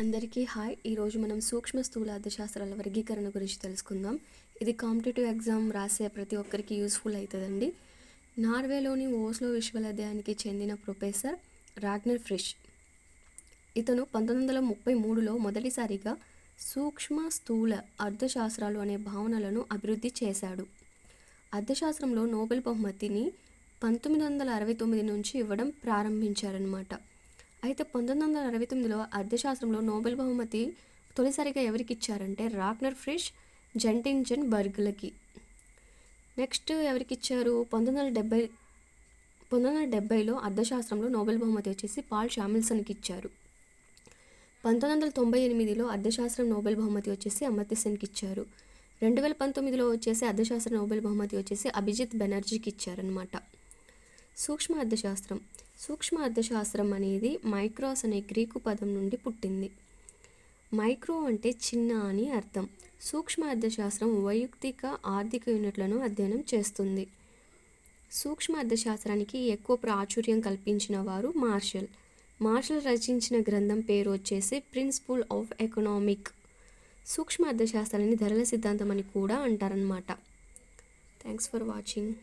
అందరికీ హాయ్. ఈరోజు మనం సూక్ష్మ స్థూల అర్థశాస్త్రాల వర్గీకరణ గురించి తెలుసుకుందాం. ఇది కాంపిటేటివ్ ఎగ్జామ్ రాసే ప్రతి ఒక్కరికి యూస్ఫుల్ అవుతుందండి నార్వేలోని ఓస్లో విశ్వవిద్యాలయానికి చెందిన ప్రొఫెసర్ రాగ్నర్ ఫ్రిష్ ఇతను పంతొమ్మిది వందల ముప్పై మూడులో మొదటిసారిగా సూక్ష్మ స్థూల అర్థశాస్త్రాలు అనే భావనలను అభివృద్ధి చేశాడు. అర్థశాస్త్రంలో నోబెల్ బహుమతిని పంతొమ్మిది వందల అరవై తొమ్మిది నుంచి ఇవ్వడం ప్రారంభించారనమాట అయితే పంతొమ్మిది వందల అరవై తొమ్మిదిలో అర్థశాస్త్రంలో నోబెల్ బహుమతి తొలిసారిగా ఎవరికి ఇచ్చారంటే రాక్నర్ ఫ్రిష్ జంటింజన్ బర్గ్లకి. నెక్స్ట్ ఎవరికి ఇచ్చారు పంతొమ్మిది వందల డెబ్బై పంతొమ్మిది వందల డెబ్బైలో అర్థశాస్త్రంలో నోబెల్ బహుమతి వచ్చేసి పాల్ షామిల్సన్కి ఇచ్చారు పంతొమ్మిది వందల తొంభై ఎనిమిదిలో అర్థశాస్త్రం నోబెల్ బహుమతి వచ్చేసి అమర్త్యసెన్కి ఇచ్చారు రెండు వేల పంతొమ్మిదిలో వచ్చేసి అర్థశాస్త్ర నోబెల్ బహుమతి వచ్చేసి అభిజిత్ బెనర్జీకి ఇచ్చారనమాట సూక్ష్మ అర్థశాస్త్రం. సూక్ష్మ అర్థశాస్త్రం అనేది మైక్రోస్ అనే గ్రీకు పదం నుండి పుట్టింది. మైక్రో అంటే చిన్న అని అర్థం. సూక్ష్మ అర్థశాస్త్రం వైయక్తిక ఆర్థిక యూనిట్లను అధ్యయనం చేస్తుంది. సూక్ష్మ అర్థశాస్త్రానికి ఎక్కువ ప్రాచుర్యం కల్పించిన వారు మార్షల్. మార్షల్ రచించిన గ్రంథం పేరు వచ్చేసి ప్రిన్సిపుల్ ఆఫ్ ఎకనామిక్. సూక్ష్మ అర్థశాస్త్రాన్ని ధరల సిద్ధాంతం అని కూడా అంటారనమాట థ్యాంక్స్ ఫర్ వాచింగ్.